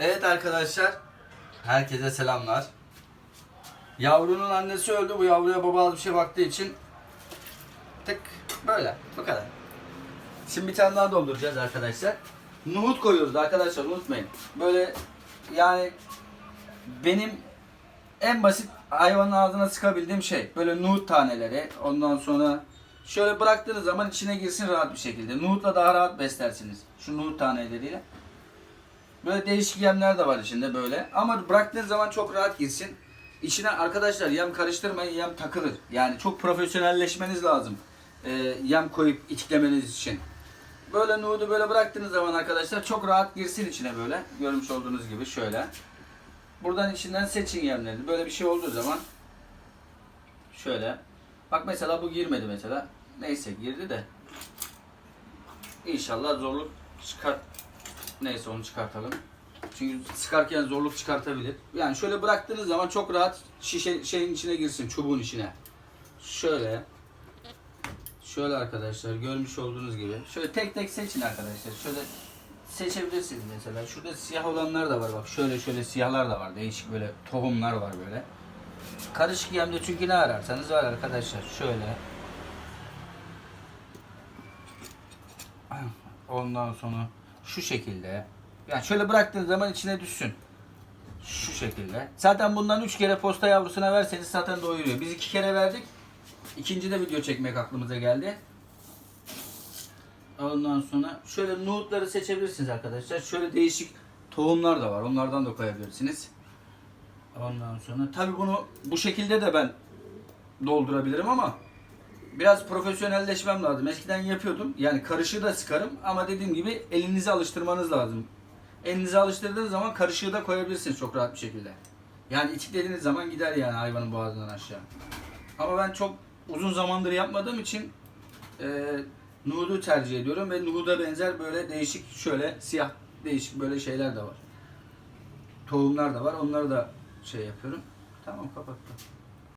Evet arkadaşlar, herkese selamlar. Yavrunun annesi öldü. Bu yavruya baba bir şey baktığı için tık böyle bu kadar. Şimdi bir tane daha dolduracağız arkadaşlar. Nohut koyuyoruz arkadaşlar unutmayın. Böyle yani benim en basit hayvanın ağzına sıkabildiğim şey böyle nohut taneleri. Ondan sonra şöyle bıraktığınız zaman içine girsin rahat bir şekilde. Nohutla daha rahat beslersiniz. Şu nohut taneleriyle. Böyle değişik yemler de var içinde böyle. Ama bıraktığın zaman çok rahat girsin. İçine arkadaşlar yem karıştırmayın yem takılır. Yani çok profesyonelleşmeniz lazım. Ee, yem koyup itiklemeniz için. Böyle nudu böyle bıraktığınız zaman arkadaşlar çok rahat girsin içine böyle. Görmüş olduğunuz gibi şöyle. Buradan içinden seçin yemleri. Böyle bir şey olduğu zaman şöyle. Bak mesela bu girmedi mesela. Neyse girdi de. İnşallah zorluk çıkar. Neyse onu çıkartalım. Çünkü sıkarken zorluk çıkartabilir. Yani şöyle bıraktığınız zaman çok rahat şişe şeyin içine girsin, çubuğun içine. Şöyle. Şöyle arkadaşlar görmüş olduğunuz gibi. Şöyle tek tek seçin arkadaşlar. Şöyle seçebilirsiniz mesela. Şurada siyah olanlar da var bak. Şöyle şöyle siyahlar da var. Değişik böyle tohumlar var böyle. Karışık yemde çünkü ne ararsanız var arkadaşlar. Şöyle. Ondan sonra şu şekilde. Yani şöyle bıraktığınız zaman içine düşsün. Şu şekilde. Zaten bundan 3 kere posta yavrusuna verseniz zaten doyuruyor. Biz 2 kere verdik. İkinci de video çekmek aklımıza geldi. Ondan sonra şöyle nohutları seçebilirsiniz arkadaşlar. Şöyle değişik tohumlar da var. Onlardan da koyabilirsiniz. Ondan sonra tabii bunu bu şekilde de ben doldurabilirim ama biraz profesyonelleşmem lazım. Eskiden yapıyordum. Yani karışığı da sıkarım ama dediğim gibi elinizi alıştırmanız lazım. Elinizi alıştırdığınız zaman karışığı da koyabilirsiniz çok rahat bir şekilde. Yani itiklediğiniz zaman gider yani hayvanın boğazından aşağı. Ama ben çok uzun zamandır yapmadığım için e, nuhudu tercih ediyorum ve nuhuda benzer böyle değişik şöyle siyah değişik böyle şeyler de var. Tohumlar da var. Onları da şey yapıyorum. Tamam kapattım.